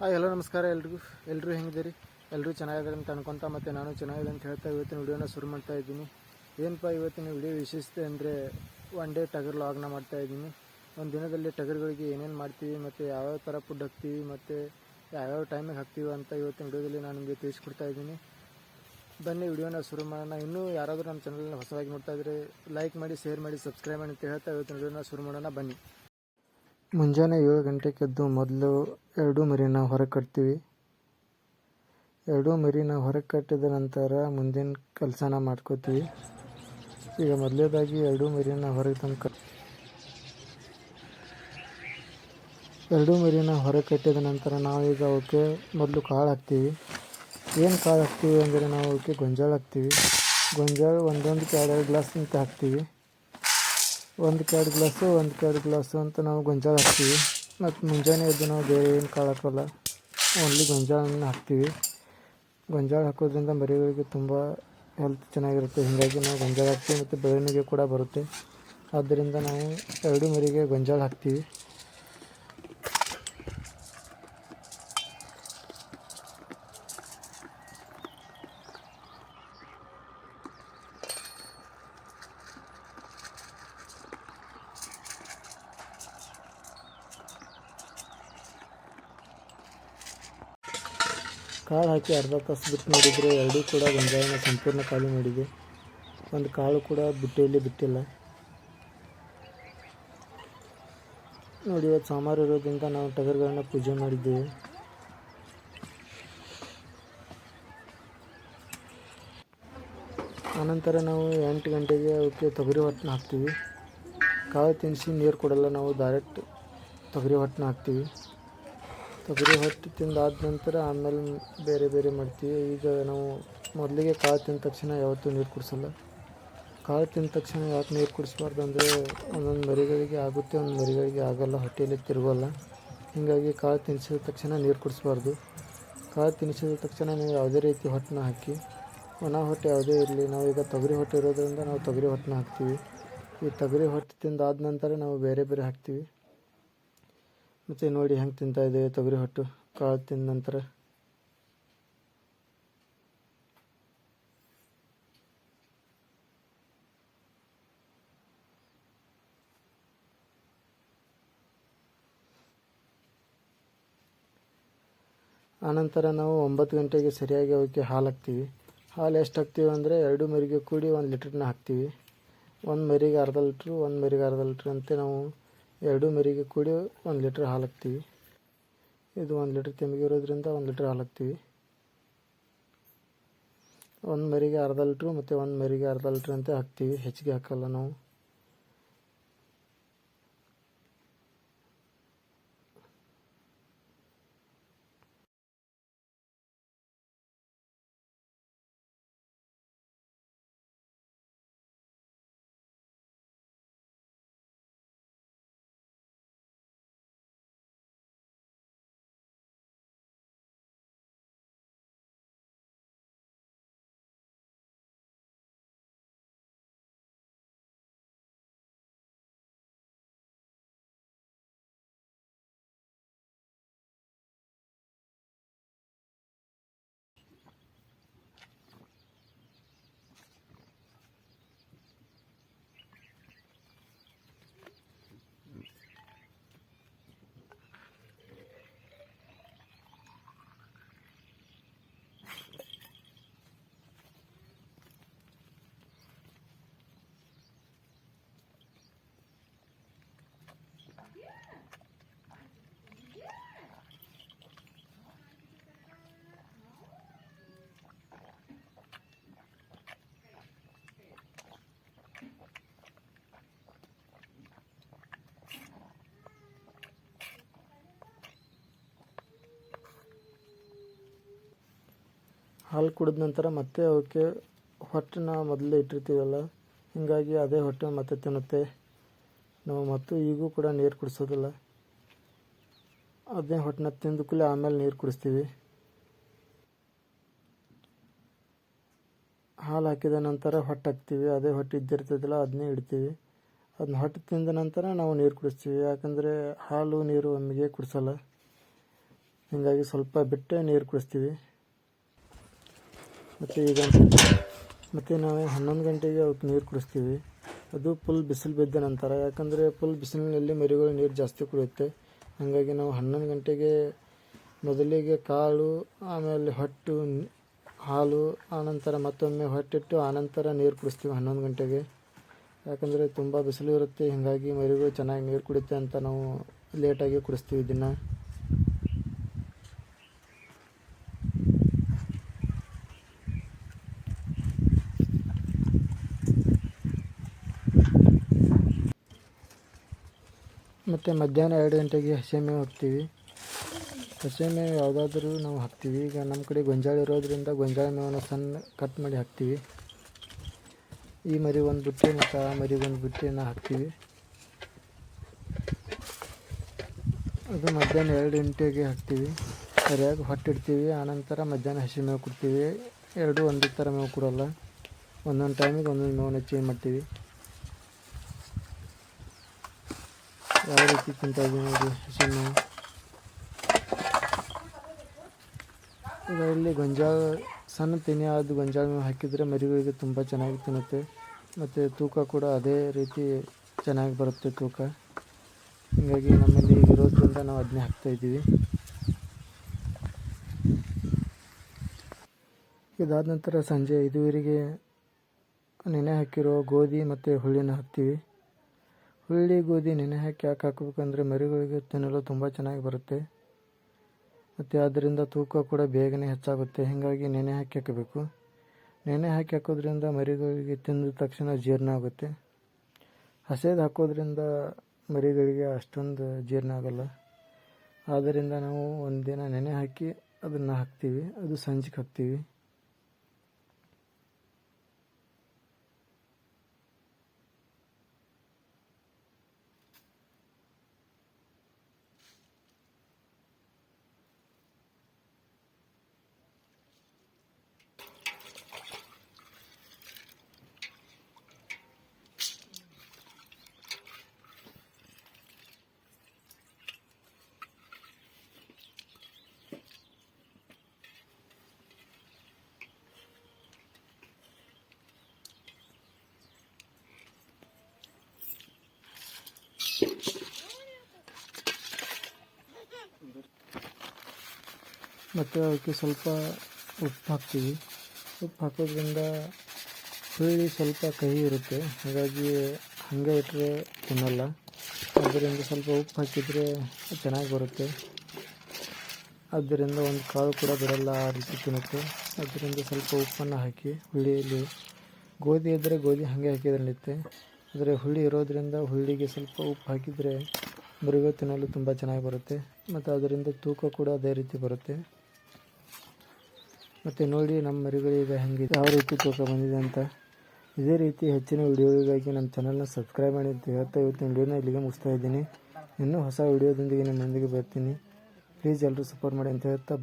Hi hello ನಮಸ್ಕಾರ ಎಲ್ರಿಗೂ. ಎಲ್ಲರೂ ಹೆಂಗಿದ್ದೀರಿ? ಎಲ್ಲರೂ ಚೆನ್ನಾಗಿದ್ದಾರೆ ಅಂತ ಅನ್ಕೊಂತ ಮತ್ತು ನಾನು ಚೆನ್ನಾಗಿದೆ ಅಂತ ಹೇಳ್ತಾ ಇವತ್ತಿನ ವಿಡಿಯೋನ ಶುರು ಮಾಡ್ತಾ ಇದ್ದೀನಿ. ಏನಪ್ಪ ಇವತ್ತಿನ ವಿಡಿಯೋ ವಿಶೇಷತೆ ಅಂದರೆ ಒನ್ ಡೇ ಟಗರ್ ಲಾಗ್ನ ಮಾಡ್ತಾ ಇದ್ದೀನಿ. ಒಂದು ದಿನದಲ್ಲಿ ಟಗರ್ಗಳಿಗೆ ಏನೇನು ಮಾಡ್ತೀವಿ, ಮತ್ತು ಯಾವ್ಯಾವ ಥರ ಫುಡ್ ಹಾಕ್ತೀವಿ, ಮತ್ತು ಯಾವ್ಯಾವ ಟೈಮಿಗೆ ಹಾಕ್ತೀವಿ ಅಂತ ಇವತ್ತಿನ ವಿಡಿಯೋದಲ್ಲಿ ನಾನು ನಿಮಗೆ ತಿಳಿಸ್ಕೊಡ್ತಾ ಇದ್ದೀನಿ. ಬನ್ನಿ ವಿಡಿಯೋನ ಶುರು ಮಾಡೋಣ. ಇನ್ನೂ ಯಾರಾದರೂ ನಮ್ಮ ಚಾನಲ್ನ ಹೊಸದಾಗಿ ನೋಡ್ತಾ ಇದ್ದರೆ ಲೈಕ್ ಮಾಡಿ ಶೇರ್ ಮಾಡಿ ಸಬ್ಸ್ಕ್ರೈಬ್ ಮಾಡಿ ಅಂತ ಹೇಳ್ತಾ ಇವತ್ತಿನ ವಿಡಿಯೋನ ಶುರು ಮಾಡೋಣ. ಬನ್ನಿ. ಮುಂಜಾನೆ ಏಳು ಗಂಟೆಗೆ ಎದ್ದು ಮೊದಲು ಎರಡೂ ಮರಿನ ಹೊರಗೆ ಕಟ್ತೀವಿ. ಎರಡೂ ಮರಿನ ಹೊರಗೆ ಕಟ್ಟಿದ ನಂತರ ಮುಂದಿನ ಕೆಲಸನ ಮಾಡ್ಕೋತೀವಿ. ಈಗ ಮೊದಲೇದಾಗಿ ಎರಡೂ ಮರಿನ ಹೊರಗೆ ತಂದು ಕಟ್, ಎರಡೂ ಮರಿನ ಹೊರಗೆ ಕಟ್ಟಿದ ನಂತರ ನಾವೀಗ ಅವಕ್ಕೆ ಮೊದಲು ಕಾಳು ಹಾಕ್ತೀವಿ. ಏನು ಕಾಳು ಹಾಕ್ತೀವಿ ಅಂದರೆ ನಾವು ಅವಕ್ಕೆ ಗೊಂಜಾಳ ಹಾಕ್ತೀವಿ. ಗೊಂಜಾಳ ಒಂದೊಂದಕ್ಕೆ ಎರಡೆರಡು ಗ್ಲಾಸ್ ಅಂತ ಹಾಕ್ತೀವಿ. ಒಂದು ಎರಡು ಗ್ಲಾಸು, ಒಂದು ಎರಡು ಗ್ಲಾಸು ಅಂತ ನಾವು ಗೊಂಜಾಳ ಹಾಕ್ತೀವಿ. ಮತ್ತು ಮುಂಜಾನೆ ಎದ್ದು ನಾವು ಬೇರೆ ಏನು ಕಾಳು ಓನ್ಲಿ ಗೊಂಜಾಳನ್ನ ಹಾಕ್ತೀವಿ. ಗೊಂಜಾಳ ಹಾಕೋದ್ರಿಂದ ಮರಿಗಳಿಗೆ ತುಂಬ ಹೆಲ್ತ್ ಚೆನ್ನಾಗಿರುತ್ತೆ. ಹೀಗಾಗಿ ನಾವು ಗೊಂಜಾಳ ಹಾಕ್ತೀವಿ ಮತ್ತು ಬೆಳವಣಿಗೆ ಕೂಡ ಬರುತ್ತೆ. ಆದ್ದರಿಂದ ನಾವು ಎರಡು ಮರಿಗೆ ಗೊಂಜಾಳ ಹಾಕ್ತೀವಿ. ಕಾಳು ಹಾಕಿ ಅರ್ಧ ತಾಸು ಬಿಟ್ಟು ನೋಡಿದರೆ ಎರಡೂ ಕೂಡ ಗೊಂಜಾಳನ ಸಂಪೂರ್ಣ ಖಾಲಿ ಮಾಡಿದೆ. ಒಂದು ಕಾಳು ಕೂಡ ಬುಟ್ಟಿಯಲ್ಲಿ ಬಿಟ್ಟಿಲ್ಲ. ನೋಡಿ, ಇವತ್ತು ಸಾಮಾರು ಇರೋದ್ರಿಂದ ನಾವು ಟಗರುಗಳನ್ನ ಪೂಜೆ ಮಾಡಿದ್ದೇವೆ. ಆನಂತರ ನಾವು ಎಂಟು ಗಂಟೆಗೆ ಅವಕ್ಕೆ ತೊಗರಿ ಹೊಟ್ಟನ ಹಾಕ್ತೀವಿ. ಕಾಳು ತಿನ್ನಿಸಿ ನೀರು ಕೊಡಲ್ಲ, ನಾವು ಡೈರೆಕ್ಟ್ ತೊಗರಿ ಹೊಟ್ಟನ ಹಾಕ್ತೀವಿ. ತೊಗರಿ ಹೊಟ್ಟು ತಿಂದಾದ ನಂತರ ಆಮೇಲೆ ಬೇರೆ ಬೇರೆ ಮಾಡ್ತೀವಿ. ಈಗ ನಾವು ಮೊದಲಿಗೆ ಕಾಳು ತಿಂದ ತಕ್ಷಣ ಯಾವತ್ತೂ ನೀರು ಕುಡಿಸಲ್ಲ. ಕಾಳು ತಿಂದ ತಕ್ಷಣ ಯಾಕೆ ನೀರು ಕುಡಿಸ್ಬಾರ್ದು ಅಂದರೆ ಒಂದೊಂದು ಮರಿಗಳಿಗೆ ಆಗುತ್ತೆ ಒಂದು ಮರಿಗಳಿಗೆ ಆಗಲ್ಲ, ಹೊಟ್ಟೆಯಲ್ಲಿ ತಿರುಗೋಲ್ಲ. ಹೀಗಾಗಿ ಕಾಳು ತಿನ್ನಿಸಿದ ತಕ್ಷಣ ನೀರು ಕುಡಿಸ್ಬಾರ್ದು. ಕಾಳು ತಿನ್ನಿಸಿದ ತಕ್ಷಣ ನೀವು ಯಾವುದೇ ರೀತಿ ಹೊಟ್ಟನ್ನ ಹಾಕಿ, ಒಣ ಹೊಟ್ಟೆ ಯಾವುದೇ ಇರಲಿ, ನಾವು ಈಗ ತೊಗರಿ ಹೊಟ್ಟೆ ಇರೋದರಿಂದ ನಾವು ತೊಗರಿ ಹೊಟ್ಟನ್ನ ಹಾಕ್ತೀವಿ. ಈ ತೊಗರಿ ಹೊಟ್ಟೆ ತಿಂದಾದ ನಂತರ ನಾವು ಬೇರೆ ಬೇರೆ ಹಾಕ್ತೀವಿ. ಮತ್ತು ನೋಡಿ ಹೆಂಗೆ ತಿಂತಾ ಇದೆ, ತೊಗರಿ ಹೊಟ್ಟು, ಕಾಳು ತಿಂದ ನಂತರ. ಆನಂತರ ನಾವು ಒಂಬತ್ತು ಗಂಟೆಗೆ ಸರಿಯಾಗಿ ಅವಕ್ಕೆ ಹಾಲು ಹಾಕ್ತೀವಿ. ಹಾಲು ಎಷ್ಟು ಹಾಕ್ತೀವಿ ಅಂದರೆ ಎರಡು ಮರಿಗೆ ಕೂಡಿ ಒಂದು ಲೀಟ್ರನ್ನ ಹಾಕ್ತೀವಿ. ಒಂದು ಮರಿಗೆ ಅರ್ಧ ಲೀಟ್ರು, ಒಂದು ಮರಿಗೆ ಅರ್ಧ ಲೀಟ್ರ್ ಅಂತ ನಾವು ಎರಡು ಮರಿಗೆ ಕೂಡಿ ಒಂದು ಲೀಟ್ರ್ ಹಾಲು ಹಾಕ್ತೀವಿ. ಇದು ಒಂದು ಲೀಟ್ರ್ ತೆಮಿಗಿರೋದ್ರಿಂದ ಒಂದು ಲೀಟ್ರ್ ಹಾಲು ಹಾಕ್ತೀವಿ. ಒಂದು ಮರಿಗೆ ಅರ್ಧ ಲೀಟ್ರು ಮತ್ತು ಒಂದು ಮರಿಗೆ ಅರ್ಧ ಲೀಟ್ರ್ ಅಂತ ಹಾಕ್ತೀವಿ. ಹೆಚ್ಚಿಗೆ ಹಾಕಲ್ಲ ನಾವು. ಹಾಲು ಕುಡಿದ ನಂತರ ಮತ್ತೆ ಅವಕ್ಕೆ ಹೊಟ್ಟೆನ ಮೊದಲೇ ಇಟ್ಟಿರ್ತೀವಲ್ಲ, ಹೀಗಾಗಿ ಅದೇ ಹೊಟ್ಟೆ ಮತ್ತೆ ತಿನ್ನುತ್ತೆ. ನಾವು ಮತ್ತು ಈಗೂ ಕೂಡ ನೀರು ಕುಡಿಸೋದಿಲ್ಲ. ಅದೇ ಹೊಟ್ಟೆನ ತಿಂದ ಕೂಡಲೇ ಆಮೇಲೆ ನೀರು ಕುಡಿಸ್ತೀವಿ. ಹಾಲು ಹಾಕಿದ ನಂತರ ಹೊಟ್ಟೆ ಹಾಕ್ತೀವಿ ಅದೇ ಹೊಟ್ಟೆ ಇದ್ದಿರ್ತದಲ್ಲ ಅದನ್ನೇ ಇಡ್ತೀವಿ. ಅದನ್ನ ಹೊಟ್ಟೆ ತಿಂದ ನಂತರ ನಾವು ನೀರು ಕುಡಿಸ್ತೀವಿ. ಯಾಕಂದರೆ ಹಾಲು, ನೀರು ಒಮ್ಮೆಗೆ ಕುಡಿಸಲ್ಲ. ಹೀಗಾಗಿ ಸ್ವಲ್ಪ ಬಿಟ್ಟೆ ನೀರು ಕುಡಿಸ್ತೀವಿ. ಮತ್ತು ಈಗ ಮತ್ತು ನಾವು ಹನ್ನೊಂದು ಗಂಟೆಗೆ ಅವಕ್ಕೆ ನೀರು ಕುಡಿಸ್ತೀವಿ. ಅದು ಫುಲ್ ಬಿಸಿಲು ಬಿದ್ದ ನಂತರ, ಯಾಕಂದರೆ ಫುಲ್ ಬಿಸಿಲಿನಲ್ಲಿ ಮರಿಗಳು ನೀರು ಜಾಸ್ತಿ ಕುಡಿಯುತ್ತೆ. ಹಾಗಾಗಿ ನಾವು ಹನ್ನೊಂದು ಗಂಟೆಗೆ ಮೊದಲಿಗೆ ಕಾಳು, ಆಮೇಲೆ ಹೊಟ್ಟು, ಹಾಲು, ಆನಂತರ ಮತ್ತೊಮ್ಮೆ ಹೊಟ್ಟಿಟ್ಟು ಆನಂತರ ನೀರು ಕುಡಿಸ್ತೀವಿ ಹನ್ನೊಂದು ಗಂಟೆಗೆ. ಯಾಕಂದರೆ ತುಂಬ ಬಿಸಿಲು ಇರುತ್ತೆ, ಹೀಗಾಗಿ ಮರಿಗಳು ಚೆನ್ನಾಗಿ ನೀರು ಕುಡಿಯುತ್ತೆ ಅಂತ ನಾವು ಲೇಟಾಗಿ ಕುಡಿಸ್ತೀವಿ ದಿನ. ಮತ್ತು ಮಧ್ಯಾಹ್ನ ಎರಡು ಗಂಟೆಗೆ ಹಸಿಮೇವು ಹಾಕ್ತೀವಿ ಹಸಿಮೇವು ಯಾವುದಾದ್ರೂ ನಾವು ಹಾಕ್ತೀವಿ. ಈಗ ನಮ್ಮ ಕಡೆ ಗೊಂಜಾಳ ಇರೋದ್ರಿಂದ ಗೊಂಜಾಳ ಮೇವನ್ನು ಸಣ್ಣ ಕಟ್ ಮಾಡಿ ಹಾಕ್ತೀವಿ. ಈ ಮರಿ ಒಂದು ಬುಟ್ಟಿ ಮತ್ತು ಆ ಮರಿ ಒಂದು ಬುಟ್ಟಿಯನ್ನು ಹಾಕ್ತೀವಿ. ಅದು ಮಧ್ಯಾಹ್ನ ಎರಡು ಗಂಟೆಗೆ ಹಾಕ್ತೀವಿ. ಸರಿಯಾಗಿ ಹೊಟ್ಟಿಡ್ತೀವಿ. ಆನಂತರ ಮಧ್ಯಾಹ್ನ ಹಸಿ ಮೇವು ಕೊಡ್ತೀವಿ. ಎರಡೂ ಒಂದೇ ಥರ ಮೇವು ಕೊಡೋಲ್ಲ. ಒಂದೊಂದು ಟೈಮಿಗೆ ಒಂದೊಂದು ಮೇವನ್ನು ಚೇಂಜ್ ಮಾಡ್ತೀವಿ. ಯಾವ ರೀತಿ ತಿಂತಾ ಇದ್ದೀವಿ ನೋಡಿ ಹಸಿ ಮೇವು ಈಗ ಇಲ್ಲಿ ಗೊಂಜಾಳ, ಸಣ್ಣ ತೆನೆ ಆದ ಗೊಂಜಾಳ ಹಾಕಿದರೆ ಮರಿಗಳಿಗೆ ತುಂಬ ಚೆನ್ನಾಗಿ ತಿನ್ನುತ್ತೆ. ಮತ್ತು ತೂಕ ಕೂಡ ಅದೇ ರೀತಿ ಚೆನ್ನಾಗಿ ಬರುತ್ತೆ ತೂಕ. ಹೀಗಾಗಿ ನಮ್ಮಲ್ಲಿ ಇರೋದ್ರಿಂದ ನಾವು ಅದನ್ನೇ ಹಾಕ್ತಾಯಿದ್ದೀವಿ ಇದಾದ ನಂತರ ಸಂಜೆ ಐದುವರೆಗೆ ನೆನೆ ಹಾಕಿರೋ ಗೋಧಿ ಮತ್ತು ಹುಳಿನ ಹಾಕ್ತೀವಿ. ಹುಳ್ಳಿ ಗೋಧಿ ನೆನೆ ಹಾಕಿ ಯಾಕೆ ಹಾಕಬೇಕಂದ್ರೆ ಮರಿಗಳಿಗೆ ತಿನ್ನಲು ತುಂಬ ಚೆನ್ನಾಗಿ ಬರುತ್ತೆ. ಮತ್ತು ಅದರಿಂದ ತೂಕ ಕೂಡ ಬೇಗನೆ ಹೆಚ್ಚಾಗುತ್ತೆ. ಹೀಗಾಗಿ ನೆನೆ ಹಾಕಿ ಹಾಕಬೇಕು. ನೆನೆ ಹಾಕಿ ಹಾಕೋದ್ರಿಂದ ಮರಿಗಳಿಗೆ ತಿಂದ ತಕ್ಷಣ ಜೀರ್ಣ ಆಗುತ್ತೆ. ಹಸೇದು ಹಾಕೋದ್ರಿಂದ ಮರಿಗಳಿಗೆ ಅಷ್ಟೊಂದು ಜೀರ್ಣ ಆಗೋಲ್ಲ. ಆದ್ದರಿಂದ ನಾವು ಒಂದಿನ ನೆನೆ ಹಾಕಿ ಅದನ್ನು ಹಾಕ್ತೀವಿ. ಅದು ಸಂಜೆಗೆ ಹಾಕ್ತೀವಿ. ಮತ್ತು ಅದಕ್ಕೆ ಸ್ವಲ್ಪ ಉಪ್ಪು ಹಾಕ್ತೀವಿ. ಉಪ್ಪು ಹಾಕೋದ್ರಿಂದ ಹುಳಿ ಸ್ವಲ್ಪ ಕಹಿ ಇರುತ್ತೆ. ಹಾಗಾಗಿ ಹಾಗೆ ಇಟ್ಟರೆ ತಿನ್ನಲ್ಲ. ಅದರಿಂದ ಸ್ವಲ್ಪ ಉಪ್ಪು ಹಾಕಿದರೆ ಚೆನ್ನಾಗಿ ಬರುತ್ತೆ. ಅದರಿಂದ ಒಂದು ಕಾಳು ಕೂಡ ಬಿಡಲ್ಲ ಆ ರೀತಿ ತಿನ್ನುತ್ತೆ. ಅದರಿಂದ ಸ್ವಲ್ಪ ಉಪ್ಪನ್ನು ಹಾಕಿ ಹುಳಿಯಲ್ಲಿ ಗೋಧಿ ಇದ್ದರೆ ಗೋಧಿ ಹಾಗೆ ಹಾಕಿದ್ರೆ ಆದರೆ ಹುಳಿ ಇರೋದ್ರಿಂದ ಹುಳಿಗೆ ಸ್ವಲ್ಪ ಉಪ್ಪು ಹಾಕಿದರೆ ಮರಿಗಳು ತಿನ್ನಲು ತುಂಬ ಚೆನ್ನಾಗಿ ಬರುತ್ತೆ. ಮತ್ತು ಅದರಿಂದ ತೂಕ ಕೂಡ ಅದೇ ರೀತಿ ಬರುತ್ತೆ. ಮತ್ತು ನೋಡಿ ನಮ್ಮ ಮರಿಗಳೀಗ ಹೆಂಗಿದೆ ಯಾವ ರೀತಿ ತೂಕ ಬಂದಿದೆ ಅಂತ. ಇದೇ ರೀತಿ ಹೆಚ್ಚಿನ ವಿಡಿಯೋಗಳಿಗಾಗಿ ನಮ್ಮ ಚಾನಲ್ನ ಸಬ್ಸ್ಕ್ರೈಬ್ ಮಾಡಿ ಅಂತ ಹೇಳ್ತಾ ಇವತ್ತಿನ ವಿಡಿಯೋನ ಇಲ್ಲಿಗೆ ಮುಗಿಸ್ತಾ ಇದ್ದೀನಿ. ಇನ್ನೂ ಹೊಸ ವಿಡಿಯೋದೊಂದಿಗೆ ನಿಮ್ಮೊಂದಿಗೆ ಬರ್ತೀನಿ. ಪ್ಲೀಸ್ ಎಲ್ಲರೂ ಸಪೋರ್ಟ್ ಮಾಡಿ ಅಂತ ಹೇಳ್ತಾ